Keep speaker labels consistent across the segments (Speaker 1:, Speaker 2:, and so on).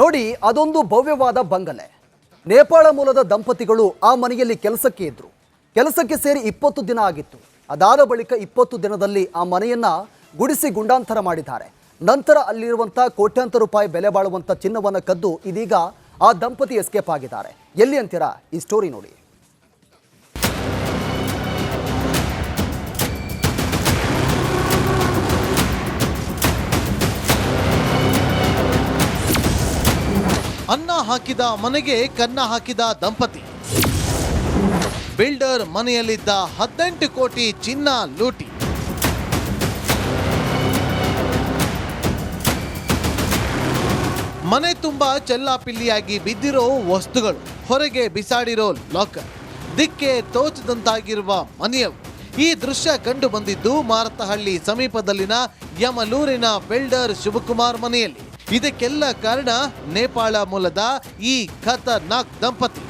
Speaker 1: ನೋಡಿ, ಅದೊಂದು ಭವ್ಯವಾದ ಬಂಗಲೆ. ನೇಪಾಳ ಮೂಲದ ದಂಪತಿಗಳು ಆ ಮನೆಯಲ್ಲಿ ಕೆಲಸಕ್ಕೆ ಇದ್ದರು ಕೆಲಸಕ್ಕೆ ಸೇರಿ ಇಪ್ಪತ್ತು ದಿನ ಆಗಿತ್ತು. ಅದಾದ ಬಳಿಕ ಇಪ್ಪತ್ತು ದಿನದಲ್ಲಿ ಆ ಮನೆಯನ್ನ ಗುಡಿಸಿ ಗುಂಡಾಂತರ ಮಾಡಿದ್ದಾರೆ. ನಂತರ ಅಲ್ಲಿರುವಂಥ ಕೋಟ್ಯಾಂತರ ರೂಪಾಯಿ ಬೆಲೆ ಬಾಳುವಂಥ ಚಿನ್ನವನ್ನು ಕದ್ದು ಇದೀಗ ಆ ದಂಪತಿ ಎಸ್ಕೇಪ್ ಆಗಿದ್ದಾರೆ. ಎಲ್ಲಿ ಅಂತೀರಾ? ಈ ಸ್ಟೋರಿ ನೋಡಿ.
Speaker 2: ಹಾಕಿದ ಮನೆಗೆ ಕನ್ನ ಹಾಕಿದ ದಂಪತಿ. ಬಿಲ್ಡರ್ ಮನೆಯಲ್ಲಿದ್ದ ಹದಿನೆಂಟು ಕೋಟಿ ಚಿನ್ನ ಲೂಟಿ. ಮನೆ ತುಂಬಾ ಚೆಲ್ಲಾಪಿಲ್ಲಿಯಾಗಿ ಬಿದ್ದಿರೋ ವಸ್ತುಗಳು, ಹೊರಗೆ ಬಿಸಾಡಿರೋ ಲಾಕರ್, ದಿಕ್ಕೆ ತೋಚದಂತಾಗಿರುವ ಮನೆಯವು. ಈ ದೃಶ್ಯ ಕಂಡು ಬಂದಿದ್ದು ಮಾರತಹಳ್ಳಿ ಸಮೀಪದಲ್ಲಿನ ಯಮಲೂರಿನ ಬಿಲ್ಡರ್ ಶಿವಕುಮಾರ್ ಮನೆಯಲ್ಲಿ. ಇದಕ್ಕೆಲ್ಲ ಕಾರಣ ನೇಪಾಳ ಮೂಲದ ಈ ಖತರ್ನಾಕ್ ದಂಪತಿ.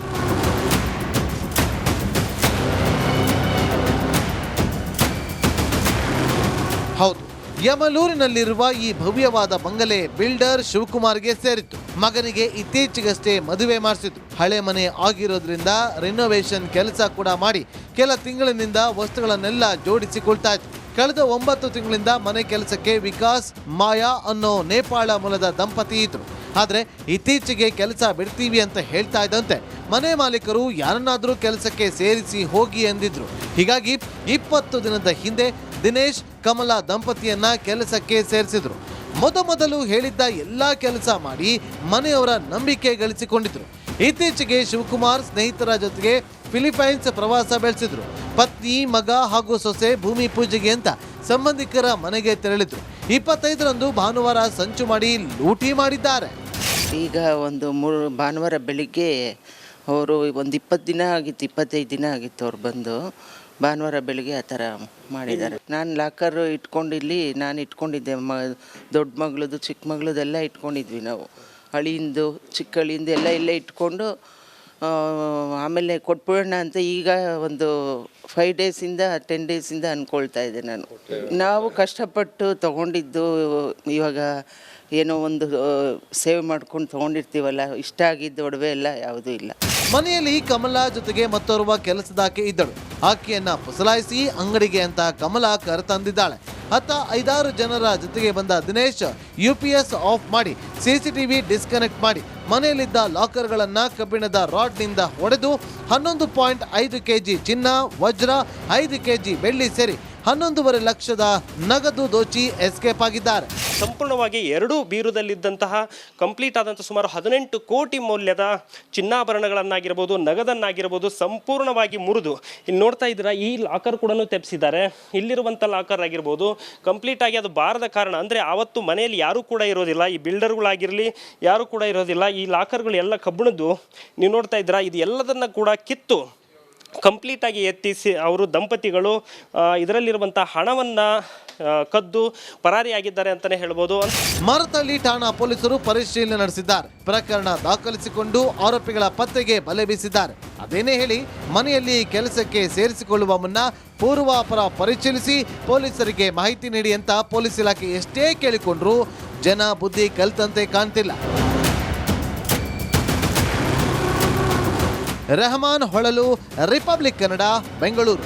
Speaker 2: ಹೌದು, ಯಮಲೂರಿನಲ್ಲಿರುವ ಈ ಭವ್ಯವಾದ ಬಂಗಲೆ ಬಿಲ್ಡರ್ ಶಿವಕುಮಾರ್ಗೆ ಸೇರಿತ್ತು. ಮಗನಿಗೆ ಇತ್ತೀಚೆಗಷ್ಟೇ ಮದುವೆ ಮಾಡಿಸಿತು ಹಳೆ ಮನೆ ಆಗಿರೋದ್ರಿಂದ ರಿನೋವೇಷನ್ ಕೆಲಸ ಕೂಡ ಮಾಡಿ ಕೆಲ ತಿಂಗಳಿನಿಂದ ವಸ್ತುಗಳನ್ನೆಲ್ಲ ಜೋಡಿಸಿಕೊಳ್ತಾ ಇದ್ರು. ಕಳೆದ ಒಂಬತ್ತು ತಿಂಗಳಿಂದ ಮನೆ ಕೆಲಸಕ್ಕೆ ವಿಕಾಸ್, ಮಾಯಾ ಅನ್ನೋ ನೇಪಾಳ ಮೂಲದ ದಂಪತಿ ಇದ್ರು. ಆದರೆ ಇತ್ತೀಚೆಗೆ ಕೆಲಸ ಬಿಡ್ತೀವಿ ಅಂತ ಹೇಳ್ತಾ ಇದ್ದಂತೆ. ಮನೆ ಮಾಲೀಕರು ಯಾರನ್ನಾದರೂ ಕೆಲಸಕ್ಕೆ ಸೇರಿಸಿ ಹೋಗಿ ಎಂದಿದ್ರು. ಹೀಗಾಗಿ ಇಪ್ಪತ್ತು ದಿನದ ಹಿಂದೆ ದಿನೇಶ್, ಕಮಲಾ ದಂಪತಿಯನ್ನ ಕೆಲಸಕ್ಕೆ ಸೇರಿಸಿದ್ರು. ಮೊದಮೊದಲು ಹೇಳಿದ್ದ ಎಲ್ಲ ಕೆಲಸ ಮಾಡಿ ಮನೆಯವರ ನಂಬಿಕೆ ಗಳಿಸಿಕೊಂಡಿದ್ರು. ಇತ್ತೀಚೆಗೆ ಶಿವಕುಮಾರ್ ಸ್ನೇಹಿತರ ಜೊತೆಗೆ ಫಿಲಿಪೈನ್ಸ್ ಪ್ರವಾಸ ಬೆಳೆಸಿದ್ರು. ಪತ್ನಿ, ಮಗ ಹಾಗೂ ಸೊಸೆ ಭೂಮಿ ಪೂಜೆಗೆ ಅಂತ ಸಂಬಂಧಿಕರ ಮನೆಗೆ ತೆರಳಿದ್ರು. ಇಪ್ಪತ್ತೈದರಂದು ಭಾನುವಾರ ಸಂಚು ಮಾಡಿ ಲೂಟಿ ಮಾಡಿದ್ದಾರೆ.
Speaker 3: ಈಗ ಒಂದು ಮೂರು ಭಾನುವಾರ ಬೆಳಿಗ್ಗೆ ಅವರು ಒಂದು ಇಪ್ಪತ್ತು ದಿನ ಆಗಿತ್ತು, ಇಪ್ಪತ್ತೈದು ದಿನ ಆಗಿತ್ತು ಅವ್ರು ಬಂದು. ಭಾನುವಾರ ಬೆಳಿಗ್ಗೆ ಆ ಥರ ಮಾಡಿದ್ದಾರೆ. ನಾನು ಲಾಕರ್ ಇಟ್ಕೊಂಡಿಲ್ಲಿ ನಾನು ಇಟ್ಕೊಂಡಿದ್ದೆ. ಮ, ದೊಡ್ಡ ಮಗಳದು ಚಿಕ್ಕ ಮಗಳದೆಲ್ಲ ಇಟ್ಕೊಂಡಿದ್ವಿ ನಾವು. ಹಳಿಯಿಂದ ಚಿಕ್ಕ ಹಳಿಯಿಂದ ಎಲ್ಲ ಇಲ್ಲೇ ಇಟ್ಕೊಂಡು ಆಮೇಲೆ ಕೊಟ್ಬಿಡೋಣ ಅಂತ ಈಗ ಒಂದು ಫೈವ್ ಡೇಸಿಂದ ಟೆನ್ ಡೇಸಿಂದ ಅಂದ್ಕೊಳ್ತಾ ಇದ್ದೆ ನಾನು. ನಾವು ಕಷ್ಟಪಟ್ಟು ತಗೊಂಡಿದ್ದು ಇವಾಗ ಏನೋ ಒಂದು ಸೇವ್ ಮಾಡ್ಕೊಂಡು ತೊಗೊಂಡಿರ್ತೀವಲ್ಲ, ಇಷ್ಟ ಆಗಿದ್ದ ಒಡವೆ ಎಲ್ಲ ಯಾವುದೂ ಇಲ್ಲ.
Speaker 2: ಮನೆಯಲ್ಲಿ ಕಮಲಾ ಜೊತೆಗೆ ಮತ್ತೋರ್ವ ಕೆಲಸದಾಕೆ ಇದ್ದಳು. ಆಕೆಯನ್ನ ಫಸಲಾಯಿಸಿ ಅಂಗಡಿಗೆ ಅಂತ ಕಮಲಾ ಕರೆತಂದಿದ್ದಾಳೆ. ಅತ್ತ ಐದಾರು ಜನರ ಜೊತೆಗೆ ಬಂದ Dinesh U P S off ಮಾಡಿ, ಸಿಸಿಟಿವಿ ಡಿಸ್ಕನೆಕ್ಟ್ ಮಾಡಿ, ಮನೆಯಲ್ಲಿದ್ದ ಲಾಕರ್ಗಳನ್ನ ಕಬ್ಬಿಣದ ರಾಡ್ನಿಂದ ಹೊಡೆದು ಹನ್ನೊಂದು ಪಾಯಿಂಟ್ ಐದು ಕೆಜಿ ಚಿನ್ನ, ವಜ್ರ, ಐದು ಕೆಜಿ ಬೆಳ್ಳಿ ಸೇರಿ ಹನ್ನೊಂದೂವರೆ ಲಕ್ಷದ ನಗದು ದೋಚಿ ಎಸ್ಕೇಪ್ ಆಗಿದ್ದಾರೆ.
Speaker 4: ಸಂಪೂರ್ಣವಾಗಿ ಎರಡೂ ಬೀರುದಲ್ಲಿದ್ದಂತಹ ಕಂಪ್ಲೀಟ್ ಆದಂಥ ಸುಮಾರು ಹದಿನೆಂಟು ಕೋಟಿ ಮೌಲ್ಯದ ಚಿನ್ನಾಭರಣಗಳನ್ನಾಗಿರ್ಬೋದು, ನಗದನ್ನಾಗಿರ್ಬೋದು ಸಂಪೂರ್ಣವಾಗಿ ಮುರಿದು. ಇಲ್ಲಿ ನೋಡ್ತಾ ಇದ್ದೀರಾ, ಈ ಲಾಕರ್ ಕೂಡ ತೆಪ್ಸಿದ್ದಾರೆ. ಇಲ್ಲಿರುವಂಥ ಲಾಕರ್ ಆಗಿರ್ಬೋದು, ಕಂಪ್ಲೀಟ್ ಆಗಿ ಅದು ಬಾರದ ಕಾರಣ. ಅಂದರೆ ಆವತ್ತು ಮನೆಯಲ್ಲಿ ಯಾರೂ ಕೂಡ ಇರೋದಿಲ್ಲ, ಈ ಬಿಲ್ಡರ್ಗಳಾಗಿರಲಿ, ಯಾರು ಕೂಡ ಇರೋದಿಲ್ಲ. ಈ ಲಾಕರ್ಗಳು ಎಲ್ಲ ಕಬ್ಬಿಣದ್ದು. ನೀವು ನೋಡ್ತಾ ಇದ್ದೀರಾ, ಇದು ಎಲ್ಲದನ್ನು ಕೂಡ ಕಿತ್ತು. ಕಂಪ್ಲೀಟಾಗಿ ಎತ್ತಿಸಿ ಅವರು ದಂಪತಿಗಳು ಇದರಲ್ಲಿರುವಂಥ ಹಣವನ್ನು ಕದ್ದು ಪರಾರಿಯಾಗಿದ್ದಾರೆ ಅಂತಲೇ ಹೇಳ್ಬೋದು.
Speaker 2: ಮರತಳ್ಳಿ ಠಾಣಾ ಪೊಲೀಸರು ಪರಿಶೀಲನೆ ನಡೆಸಿದ್ದಾರೆ. ಪ್ರಕರಣ ದಾಖಲಿಸಿಕೊಂಡು ಆರೋಪಿಗಳ ಪತ್ತೆಗೆ ಬಲೆ ಬೀಸಿದ್ದಾರೆ. ಅದೇನೇ ಹೇಳಿ, ಮನೆಯಲ್ಲಿ ಕೆಲಸಕ್ಕೆ ಸೇರಿಸಿಕೊಳ್ಳುವ ಮುನ್ನ ಪೂರ್ವಾಪರ ಪರಿಶೀಲಿಸಿ ಪೊಲೀಸರಿಗೆ ಮಾಹಿತಿ ನೀಡಿ ಅಂತ ಪೊಲೀಸ್ ಇಲಾಖೆ ಎಷ್ಟೇ ಕೇಳಿಕೊಂಡ್ರು ಜನ ಬುದ್ಧಿ ಕಲಿತಂತೆ ಕಾಣ್ತಿಲ್ಲ. ರೆಹಮಾನ್ ಹೊಳಲು ರಿಪಬ್ಲಿಕ್ ಕನ್ನಡ, ಬೆಂಗಳೂರು.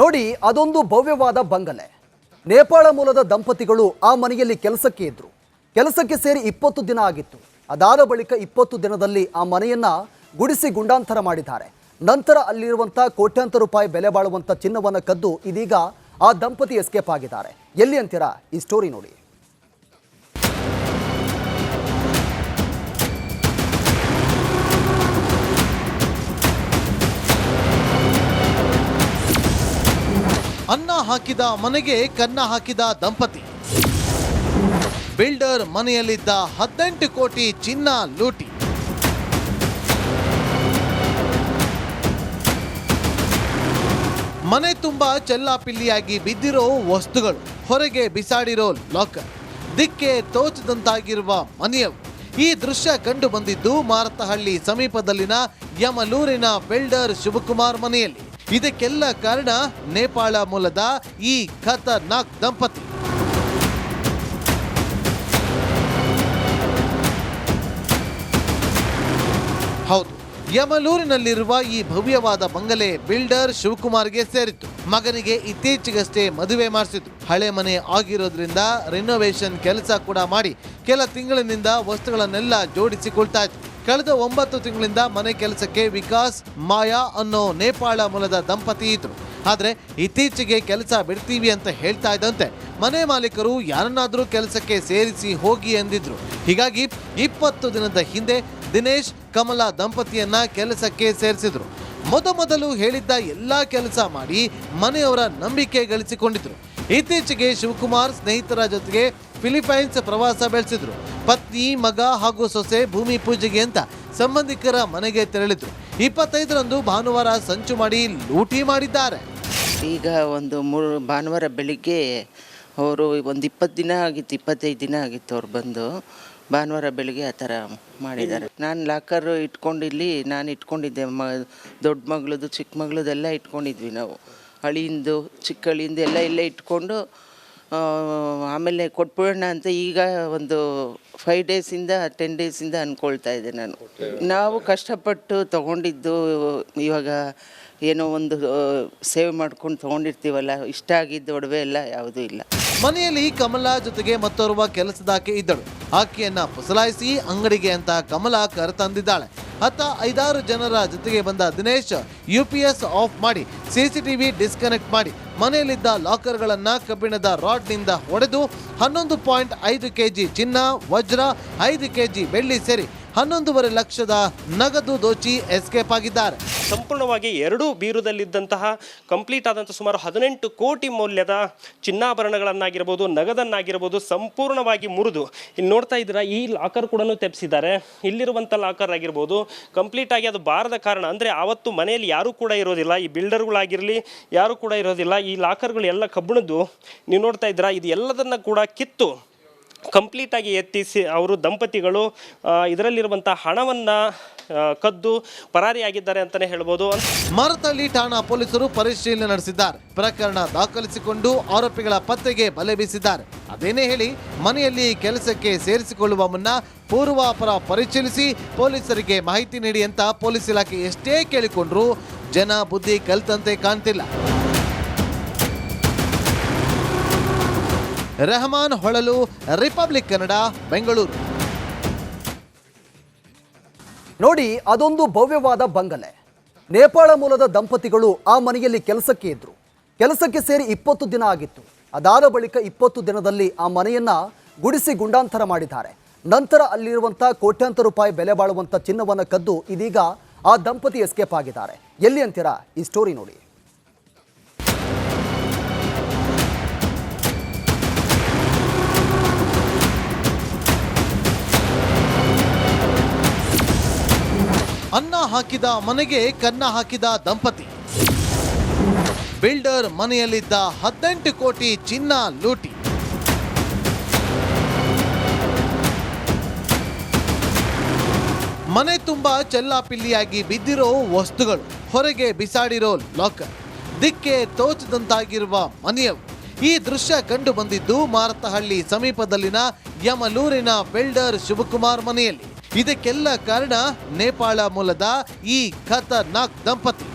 Speaker 1: ನೋಡಿ, ಅದೊಂದು ಭವ್ಯವಾದ ಬಂಗಲೆ. ನೇಪಾಳ ಮೂಲದ ದಂಪತಿಗಳು ಆ ಮನೆಯಲ್ಲಿ ಕೆಲಸಕ್ಕೆ ಇದ್ದರು ಕೆಲಸಕ್ಕೆ ಸೇರಿ ಇಪ್ಪತ್ತು ದಿನ ಆಗಿತ್ತು. ಅದಾದ ಬಳಿಕ ಇಪ್ಪತ್ತು ದಿನದಲ್ಲಿ ಆ ಮನೆಯನ್ನ ಗುಡಿಸಿ ಗುಂಡಾಂತರ ಮಾಡಿದ್ದಾರೆ. ನಂತರ ಅಲ್ಲಿರುವಂಥ ಕೋಟ್ಯಾಂತರ ರೂಪಾಯಿ ಬೆಲೆ ಬಾಳುವಂಥ ಚಿನ್ನವನ್ನು ಕದ್ದು ಇದೀಗ ಆ ದಂಪತಿ ಎಸ್ಕೇಪ್ ಆಗಿದ್ದಾರೆ. ಎಲ್ಲಿ ಅಂತೀರಾ? ಈ ಸ್ಟೋರಿ ನೋಡಿ.
Speaker 2: ಅನ್ನ ಹಾಕಿದ ಮನೆಗೆ ಕನ್ನ ಹಾಕಿದ ದಂಪತಿ. ಬಿಲ್ಡರ್ ಮನೆಯಲ್ಲಿದ್ದ ಹದಿನೆಂಟು ಕೋಟಿ ಚಿನ್ನ ಲೂಟಿ. ಮನೆ ತುಂಬಾ ಚೆಲ್ಲಾಪಿಲ್ಲಿಯಾಗಿ ಬಿದ್ದಿರೋ ವಸ್ತುಗಳು, ಹೊರಗೆ ಬಿಸಾಡಿರೋ ಲಾಕರ್ ದಿಕ್ಕೆ ತೋಚದಂತಾಗಿರುವ ಮನೆಯವು. ಈ ದೃಶ್ಯ ಕಂಡು ಬಂದಿದ್ದು ಮಾರತಹಳ್ಳಿ ಸಮೀಪದಲ್ಲಿನ ಯಮಲೂರಿನ ಬಿಲ್ಡರ್ ಶಿವಕುಮಾರ್ ಮನೆಯಲ್ಲಿ. ಇದಕ್ಕೆಲ್ಲ ಕಾರಣ ನೇಪಾಳ ಮೂಲದ ಈ ಖತರ್ನಾಕ್ ದಂಪತಿ. ಹೌದು, ಯಮಲೂರಿನಲ್ಲಿರುವ ಈ ಭವ್ಯವಾದ ಬಂಗಲೆ ಬಿಲ್ಡರ್ ಶಿವಕುಮಾರ್ಗೆ ಸೇರಿತ್ತು. ಮಗನಿಗೆ ಇತ್ತೀಚೆಗಷ್ಟೇ ಮದುವೆ ಮಾಡಿಸಿತು ಹಳೆ ಮನೆ ಆಗಿರೋದ್ರಿಂದ ರಿನೋವೇಷನ್ ಕೆಲಸ ಕೂಡ ಮಾಡಿ ಕೆಲ ತಿಂಗಳಿನಿಂದ ವಸ್ತುಗಳನ್ನೆಲ್ಲ ಜೋಡಿಸಿಕೊಳ್ತಾ ಇತ್ತು ಕಳೆದ ಒಂಬತ್ತು ತಿಂಗಳಿಂದ ಮನೆ ಕೆಲಸಕ್ಕೆ ವಿಕಾಸ್, ಮಾಯಾ ಅನ್ನೋ ನೇಪಾಳ ಮೂಲದ ದಂಪತಿ ಇದ್ರು. ಆದರೆ ಇತ್ತೀಚೆಗೆ ಕೆಲಸ ಬಿಡ್ತೀವಿ ಅಂತ ಹೇಳ್ತಾ ಇದ್ದಂತೆ. ಮನೆ ಮಾಲೀಕರು ಯಾರನ್ನಾದರೂ ಕೆಲಸಕ್ಕೆ ಸೇರಿಸಿ ಹೋಗಿ ಎಂದಿದ್ರು. ಹೀಗಾಗಿ ಇಪ್ಪತ್ತು ದಿನದ ಹಿಂದೆ ದಿನೇಶ್, ಕಮಲಾ ದಂಪತಿಯನ್ನ ಕೆಲಸಕ್ಕೆ ಸೇರಿಸಿದ್ರು. ಮೊದಮೊದಲು ಹೇಳಿದ್ದ ಎಲ್ಲಾ ಕೆಲಸ ಮಾಡಿ ಮನೆಯವರ ನಂಬಿಕೆ ಗಳಿಸಿಕೊಂಡಿದ್ರು. ಇತ್ತೀಚೆಗೆ ಶಿವಕುಮಾರ್ ಸ್ನೇಹಿತರ ಜೊತೆಗೆ ಫಿಲಿಪೈನ್ಸ್ ಪ್ರವಾಸ ಬೆಳೆಸಿದ್ರು. ಪತ್ನಿ, ಮಗ ಹಾಗೂ ಸೊಸೆ ಭೂಮಿ ಪೂಜೆಗೆ ಅಂತ ಸಂಬಂಧಿಕರ ಮನೆಗೆ ತೆರಳಿದ್ರು. ಇಪ್ಪತ್ತೈದರಂದು ಭಾನುವಾರ ಸಂಚು ಮಾಡಿ ಲೂಟಿ ಮಾಡಿದ್ದಾರೆ.
Speaker 3: ಈಗ ಒಂದು ಮೂರು ಭಾನುವಾರ ಬೆಳಿಗ್ಗೆ ಅವರು ಒಂದು ಇಪ್ಪತ್ತು ದಿನ ಆಗಿತ್ತು, ಇಪ್ಪತ್ತೈದು ದಿನ ಆಗಿತ್ತು ಅವ್ರು ಬಂದು. ಭಾನುವಾರ ಬೆಳಿಗ್ಗೆ ಆ ಥರ ಮಾಡಿದ್ದಾರೆ. ನಾನು ಲಾಕರ್ ಇಟ್ಕೊಂಡು ಇಲ್ಲಿ, ನಾನು ಇಟ್ಕೊಂಡಿದ್ದೆ. ಮ, ದೊಡ್ಡ ಮಗಳದು ಚಿಕ್ಕ ಮಗಳದೆಲ್ಲ ಇಟ್ಕೊಂಡಿದ್ವಿ ನಾವು. ಹಳಿಯಿಂದ ಚಿಕ್ಕ ಹಳಿಯಿಂದ ಎಲ್ಲ ಇಲ್ಲೇ ಇಟ್ಕೊಂಡು ಆಮೇಲೆ ಕೊಟ್ಬಿಡೋಣ ಅಂತ ಈಗ ಒಂದು ಫೈವ್ ಡೇಸಿಂದ ಟೆನ್ ಡೇಸಿಂದ ಅಂದ್ಕೊಳ್ತಾ ಇದ್ದೆ ನಾನು. ನಾವು ಕಷ್ಟಪಟ್ಟು ತಗೊಂಡಿದ್ದು ಇವಾಗ ಏನೋ ಒಂದು ಸೇವ್ ಮಾಡ್ಕೊಂಡು ತೊಗೊಂಡಿರ್ತೀವಲ್ಲ, ಇಷ್ಟ ಆಗಿದ್ದ ಒಡವೆ ಎಲ್ಲ ಯಾವುದೂ ಇಲ್ಲ.
Speaker 2: ಮನೆಯಲ್ಲಿ ಕಮಲಾ ಜೊತೆಗೆ ಮತ್ತೋರ್ವ ಕೆಲಸದಾಕೆ ಇದ್ದಳು. ಆಕೆಯನ್ನ ಪುಸಲಾಯಿಸಿ ಅಂಗಡಿಗೆ ಅಂತ ಕಮಲಾ ಕರೆತಂದಿದ್ದಾಳೆ. ಅತ್ತ ಐದಾರು ಜನರ ಜೊತೆಗೆ ಬಂದ Dinesh U P S off ಮಾಡಿ, ಸಿಸಿಟಿವಿ ಡಿಸ್ಕನೆಕ್ಟ್ ಮಾಡಿ, ಮನೆಯಲ್ಲಿದ್ದ ಲಾಕರ್ಗಳನ್ನು ಕಬ್ಬಿಣದ ರಾಡ್ನಿಂದ ಹೊಡೆದು ಹನ್ನೊಂದು ಪಾಯಿಂಟ್ ಐದು ಕೆಜಿ ಚಿನ್ನ, ವಜ್ರ, ಐದು ಕೆಜಿ ಬೆಳ್ಳಿ ಸೇರಿ ಹನ್ನೊಂದೂವರೆ ಲಕ್ಷದ ನಗದು ದೋಚಿ ಎಸ್ಕೇಪ್ ಆಗಿದ್ದಾರೆ.
Speaker 4: ಸಂಪೂರ್ಣವಾಗಿ ಎರಡೂ ಬೀರುದಲ್ಲಿದ್ದಂತಹ ಕಂಪ್ಲೀಟ್ ಆದಂಥ ಸುಮಾರು ಹದಿನೆಂಟು ಕೋಟಿ ಮೌಲ್ಯದ ಚಿನ್ನಾಭರಣಗಳನ್ನಾಗಿರ್ಬೋದು, ನಗದನ್ನಾಗಿರ್ಬೋದು ಸಂಪೂರ್ಣವಾಗಿ ಮುರಿದು. ಇಲ್ಲಿ ನೋಡ್ತಾ ಇದ್ದೀರಾ, ಈ ಲಾಕರ್ ಕೂಡ ತೆಪ್ಸಿದ್ದಾರೆ. ಇಲ್ಲಿರುವಂಥ ಲಾಕರ್ ಆಗಿರ್ಬೋದು, ಕಂಪ್ಲೀಟ್ ಆಗಿ ಅದು ಬಾರದ ಕಾರಣ. ಅಂದರೆ ಆವತ್ತು ಮನೆಯಲ್ಲಿ ಯಾರು ಕೂಡ ಇರೋದಿಲ್ಲ, ಈ ಬಿಲ್ಡರ್ಗಳಾಗಿರಲಿ ಯಾರು ಕೂಡ ಇರೋದಿಲ್ಲ. ಈ ಲಾಕರ್ಗಳು ಎಲ್ಲ ಕಬ್ಬಿಣದ್ದು. ನೀವು ನೋಡ್ತಾ ಇದ್ದೀರಾ, ಇದು ಎಲ್ಲದನ್ನ ಕೂಡ ಕಿತ್ತು. ಕಂಪ್ಲೀಟಾಗಿ ಎತ್ತಿಸಿ ಅವರು ದಂಪತಿಗಳು ಇದರಲ್ಲಿರುವಂಥ ಹಣವನ್ನು ಕದ್ದು ಪರಾರಿಯಾಗಿದ್ದಾರೆ ಅಂತಲೇ ಹೇಳ್ಬೋದು.
Speaker 2: ಮರತಳ್ಳಿ ಠಾಣಾ ಪೊಲೀಸರು ಪರಿಶೀಲನೆ ನಡೆಸಿದ್ದಾರೆ. ಪ್ರಕರಣ ದಾಖಲಿಸಿಕೊಂಡು ಆರೋಪಿಗಳ ಪತ್ತೆಗೆ ಬಲೆ ಬೀಸಿದ್ದಾರೆ. ಅದೇನೇ ಹೇಳಿ, ಮನೆಯಲ್ಲಿ ಕೆಲಸಕ್ಕೆ ಸೇರಿಸಿಕೊಳ್ಳುವ ಮುನ್ನ ಪೂರ್ವಾಪರ ಪರಿಶೀಲಿಸಿ ಪೊಲೀಸರಿಗೆ ಮಾಹಿತಿ ನೀಡಿ ಅಂತ ಪೊಲೀಸ್ ಇಲಾಖೆ ಎಷ್ಟೇ ಕೇಳಿಕೊಂಡ್ರು ಜನ ಬುದ್ಧಿ ಕಲ್ತಂತೆ ಕಾಣ್ತಿಲ್ಲ. ರೆಹಮಾನ್ ಹೊಳಲು ರಿಪಬ್ಲಿಕ್ ಕನ್ನಡ, ಬೆಂಗಳೂರು.
Speaker 1: ನೋಡಿ, ಅದೊಂದು ಭವ್ಯವಾದ ಬಂಗಲೆ. ನೇಪಾಳ ಮೂಲದ ದಂಪತಿಗಳು ಆ ಮನೆಯಲ್ಲಿ ಕೆಲಸಕ್ಕೆ ಇದ್ದರು ಕೆಲಸಕ್ಕೆ ಸೇರಿ ಇಪ್ಪತ್ತು ದಿನ ಆಗಿತ್ತು. ಅದಾದ ಬಳಿಕ ಇಪ್ಪತ್ತು ದಿನದಲ್ಲಿ ಆ ಮನೆಯನ್ನ ಗುಡಿಸಿ ಗುಂಡಾಂತರ ಮಾಡಿದ್ದಾರೆ. ನಂತರ ಅಲ್ಲಿರುವಂಥ ಕೋಟ್ಯಾಂತರ ರೂಪಾಯಿ ಬೆಲೆ ಬಾಳುವಂಥ ಚಿನ್ನವನ್ನು ಕದ್ದು ಇದೀಗ ಆ ದಂಪತಿ ಎಸ್ಕೇಪ್ ಆಗಿದ್ದಾರೆ. ಎಲ್ಲಿ ಅಂತೀರಾ? ಈ ಸ್ಟೋರಿ ನೋಡಿ.
Speaker 2: ಅನ್ನ ಹಾಕಿದ ಮನೆಗೆ ಕನ್ನ ಹಾಕಿದ ದಂಪತಿ. ಬಿಲ್ಡರ್ ಮನೆಯಲ್ಲಿದ್ದ ಹದಿನೆಂಟು ಕೋಟಿ ಚಿನ್ನ ಲೂಟಿ. ಮನೆ ತುಂಬಾ ಚೆಲ್ಲಾಪಿಲ್ಲಿಯಾಗಿ ಬಿದ್ದಿರೋ ವಸ್ತುಗಳು, ಹೊರಗೆ ಬಿಸಾಡಿರೋ ಲಾಕರ್, ದಿಕ್ಕೆ ತೋಚದಂತಾಗಿರುವ ಮನೆಯವು. ಈ ದೃಶ್ಯ ಕಂಡು ಬಂದಿದ್ದು ಮಾರತಹಳ್ಳಿ ಸಮೀಪದಲ್ಲಿನ ಯಮಲೂರಿನ ಬಿಲ್ಡರ್ ಶಿವಕುಮಾರ್ ಮನೆಯಲ್ಲಿ. ಇದಕ್ಕೆಲ್ಲ ಕಾರಣ ನೇಪಾಳ ಮೂಲದ ಈ ಖತರ್ನಾಕ್ ದಂಪತಿ.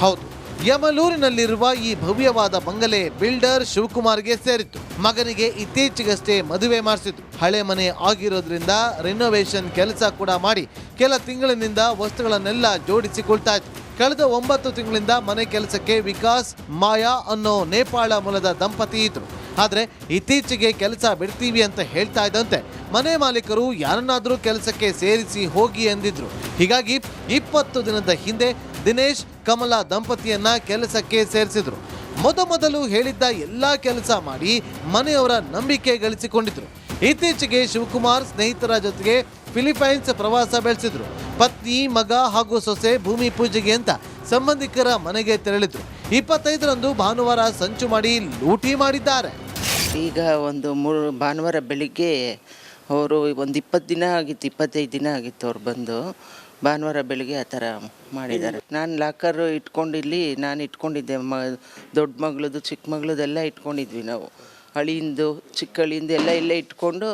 Speaker 2: ಹೌದು, ಯಮಲೂರಿನಲ್ಲಿರುವ ಈ ಭವ್ಯವಾದ ಬಂಗಲೆ ಬಿಲ್ಡರ್ ಶಿವಕುಮಾರ್ಗೆ ಸೇರಿತ್ತು. ಮಗನಿಗೆ ಇತ್ತೀಚೆಗಷ್ಟೇ ಮದುವೆ ಮಾಡಿಸಿತು ಹಳೆ ಮನೆ ಆಗಿರೋದ್ರಿಂದ ರಿನೋವೇಷನ್ ಕೆಲಸ ಕೂಡ ಮಾಡಿ ಕೆಲ ತಿಂಗಳಿನಿಂದ ವಸ್ತುಗಳನ್ನೆಲ್ಲ ಜೋಡಿಸಿಕೊಳ್ತಾ ಇತ್ತು ಕಳೆದ ಒಂಬತ್ತು ತಿಂಗಳಿಂದ ಮನೆ ಕೆಲಸಕ್ಕೆ ವಿಕಾಸ್, ಮಾಯಾ ಅನ್ನೋ ನೇಪಾಳ ಮೂಲದ ದಂಪತಿ ಇದ್ರು. ಆದರೆ ಇತ್ತೀಚೆಗೆ ಕೆಲಸ ಬಿಡ್ತೀವಿ ಅಂತ ಹೇಳ್ತಾ ಇದ್ದಂತೆ. ಮನೆ ಮಾಲೀಕರು ಯಾರನ್ನಾದರೂ ಕೆಲಸಕ್ಕೆ ಸೇರಿಸಿ ಹೋಗಿ ಎಂದಿದ್ರು ಹೀಗಾಗಿ ಇಪ್ಪತ್ತು ದಿನದ ಹಿಂದೆ ದಿನೇಶ್, ಕಮಲಾ ದಂಪತಿಯನ್ನ ಕೆಲಸಕ್ಕೆ ಸೇರಿಸಿದ್ರು. ಮೊದಮೊದಲು ಹೇಳಿದ್ದ ಎಲ್ಲ ಕೆಲಸ ಮಾಡಿ ಮನೆಯವರ ನಂಬಿಕೆ ಗಳಿಸಿಕೊಂಡಿದ್ರು. ಇತ್ತೀಚೆಗೆ ಶಿವಕುಮಾರ್ ಸ್ನೇಹಿತರ ಜೊತೆಗೆ ಫಿಲಿಪೈನ್ಸ್ ಪ್ರವಾಸ ಬೆಳೆಸಿದ್ರು. ಪತ್ನಿ, ಮಗ ಹಾಗೂ ಸೊಸೆ ಭೂಮಿ ಪೂಜೆಗೆ ಅಂತ ಸಂಬಂಧಿಕರ ಮನೆಗೆ ತೆರಳಿದ್ರು. ಇಪ್ಪತ್ತೈದರಂದು ಭಾನುವಾರ ಸಂಚು ಮಾಡಿ ಲೂಟಿ ಮಾಡಿದ್ದಾರೆ.
Speaker 3: ಈಗ ಒಂದು ಮೂರು ಭಾನುವಾರ ಬೆಳಿಗ್ಗೆ ಅವರು ಒಂದು ಇಪ್ಪತ್ತು ದಿನ ಆಗಿತ್ತು, ಇಪ್ಪತ್ತೈದು ದಿನ ಆಗಿತ್ತು ಅವ್ರು ಬಂದು ಭಾನುವಾರ ಬೆಳಿಗ್ಗೆ ಆ ಥರ ಮಾಡಿದ್ದಾರೆ. ನಾನು ಲಾಕರ್ ಇಟ್ಕೊಂಡಿಲ್ಲಿ ನಾನು ಇಟ್ಕೊಂಡಿದ್ದೆ. ಮ, ದೊಡ್ಡ ಮಗಳದು ಚಿಕ್ಕ ಮಗಳದೆಲ್ಲ ಇಟ್ಕೊಂಡಿದ್ವಿ ನಾವು. ಹಳಿಯಿಂದ ಚಿಕ್ಕ ಹಳಿಯಿಂದ ಎಲ್ಲ ಇಲ್ಲೇ ಇಟ್ಕೊಂಡು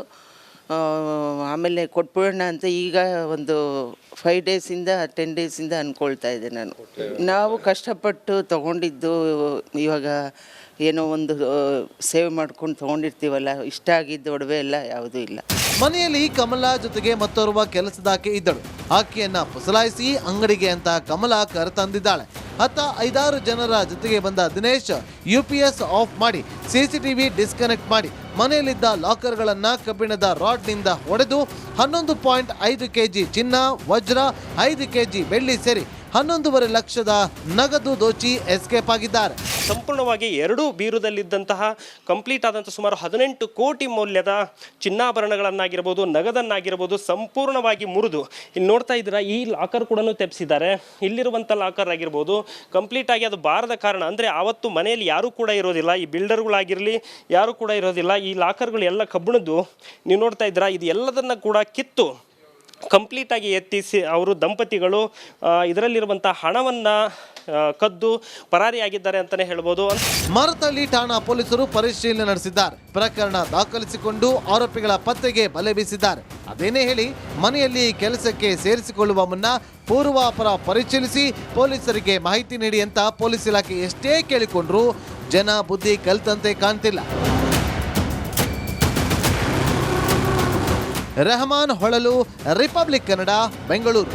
Speaker 3: ಆಮೇಲೆ ಕೊಟ್ಬಿಡೋಣ ಅಂತ ಈಗ ಒಂದು ಫೈವ್ ಡೇಸಿಂದ ಟೆನ್ ಡೇಸಿಂದ ಅಂದ್ಕೊಳ್ತಾ ಇದ್ದೆ ನಾನು. ನಾವು ಕಷ್ಟಪಟ್ಟು ತೊಗೊಂಡಿದ್ದು ಇವಾಗ ಏನೋ ಒಂದು ಸೇವ್ ಮಾಡ್ಕೊಂಡು ತೊಗೊಂಡಿರ್ತೀವಲ್ಲ, ಇಷ್ಟ ಆಗಿದ್ದ ಒಡವೆ ಎಲ್ಲ ಯಾವುದೂ ಇಲ್ಲ.
Speaker 2: ಮನೆಯಲ್ಲಿ ಕಮಲಾ ಜೊತೆಗೆ ಮತ್ತೋರ್ವ ಕೆಲಸದಾಕೆ ಇದ್ದಳು. ಆಕೆಯನ್ನ ಫಸಲಾಯಿಸಿ ಅಂಗಡಿಗೆ ಅಂತ ಕಮಲಾ ಕರೆತಂದಿದ್ದಾಳೆ ಅತ್ತ ಐದಾರು ಜನರ ಜೊತೆಗೆ ಬಂದ Dinesh U P S off ಮಾಡಿ ಸಿಸಿಟಿವಿ ಡಿಸ್ಕನೆಕ್ಟ್ ಮಾಡಿ ಮನೆಯಲ್ಲಿದ್ದ ಲಾಕರ್ಗಳನ್ನು ಕಬ್ಬಿಣದ ರಾಡ್ನಿಂದ ಹೊಡೆದು ಹನ್ನೊಂದು ಪಾಯಿಂಟ್ ಐದು ಕೆಜಿ ಚಿನ್ನ, ವಜ್ರ, ಐದು ಕೆಜಿ ಬೆಳ್ಳಿ ಸೇರಿ ಹನ್ನೊಂದೂವರೆ ಲಕ್ಷದ ನಗದು ದೋಚಿ ಎಸ್ಕೇಪ್ ಆಗಿದ್ದಾರೆ.
Speaker 4: ಸಂಪೂರ್ಣವಾಗಿ ಎರಡೂ ಬೀರುದಲ್ಲಿದ್ದಂತಹ ಕಂಪ್ಲೀಟ್ ಆದಂಥ ಸುಮಾರು ಹದಿನೆಂಟು ಕೋಟಿ ಮೌಲ್ಯದ ಚಿನ್ನಾಭರಣಗಳನ್ನಾಗಿರ್ಬೋದು, ನಗದನ್ನಾಗಿರ್ಬೋದು ಸಂಪೂರ್ಣವಾಗಿ ಮುರಿದು. ಇಲ್ಲಿ ನೋಡ್ತಾ ಇದ್ದೀರಾ, ಈ ಲಾಕರ್ ಕೂಡ ತೆಪ್ಸಿದ್ದಾರೆ. ಇಲ್ಲಿರುವಂಥ ಲಾಕರ್ ಆಗಿರ್ಬೋದು, ಕಂಪ್ಲೀಟ್ ಆಗಿ ಅದು ಬಾರದ ಕಾರಣ. ಅಂದರೆ ಆವತ್ತು ಮನೆಯಲ್ಲಿ ಯಾರೂ ಕೂಡ ಇರೋದಿಲ್ಲ, ಈ ಬಿಲ್ಡರ್ಗಳಾಗಿರಲಿ, ಯಾರೂ ಕೂಡ ಇರೋದಿಲ್ಲ. ಈ ಲಾಕರ್ಗಳು ಎಲ್ಲ ಕಬ್ಬಿಣದ್ದು. ನೀವು ನೋಡ್ತಾ ಇದ್ದೀರಾ, ಇದು ಎಲ್ಲದನ್ನು ಕೂಡ ಕಿತ್ತು. ಕಂಪ್ಲೀಟಾಗಿ ಎತ್ತಿಸಿ ಅವರು ದಂಪತಿಗಳು ಇದರಲ್ಲಿರುವಂಥ ಹಣವನ್ನು ಕದ್ದು ಪರಾರಿಯಾಗಿದ್ದಾರೆ ಅಂತಲೇ ಹೇಳ್ಬೋದು.
Speaker 2: ಮರತಳ್ಳಿ ಠಾಣಾ ಪೊಲೀಸರು ಪರಿಶೀಲನೆ ನಡೆಸಿದ್ದಾರೆ. ಪ್ರಕರಣ ದಾಖಲಿಸಿಕೊಂಡು ಆರೋಪಿಗಳ ಪತ್ತೆಗೆ ಬಲೆ ಬೀಸಿದ್ದಾರೆ. ಅದೇನೇ ಹೇಳಿ, ಮನೆಯಲ್ಲಿ ಕೆಲಸಕ್ಕೆ ಸೇರಿಸಿಕೊಳ್ಳುವ ಮುನ್ನ ಪೂರ್ವಾಪರ ಪರಿಶೀಲಿಸಿ ಪೊಲೀಸರಿಗೆ ಮಾಹಿತಿ ನೀಡಿ ಅಂತ ಪೊಲೀಸ್ ಇಲಾಖೆ ಎಷ್ಟೇ ಕೇಳಿಕೊಂಡ್ರು ಜನ ಬುದ್ಧಿ ಕಲ್ತಂತೆ ಕಾಣ್ತಿಲ್ಲ. ರೆಹಮಾನ್ ಹೊಳಲು ರಿಪಬ್ಲಿಕ್ ಕನ್ನಡ ಬೆಂಗಳೂರು.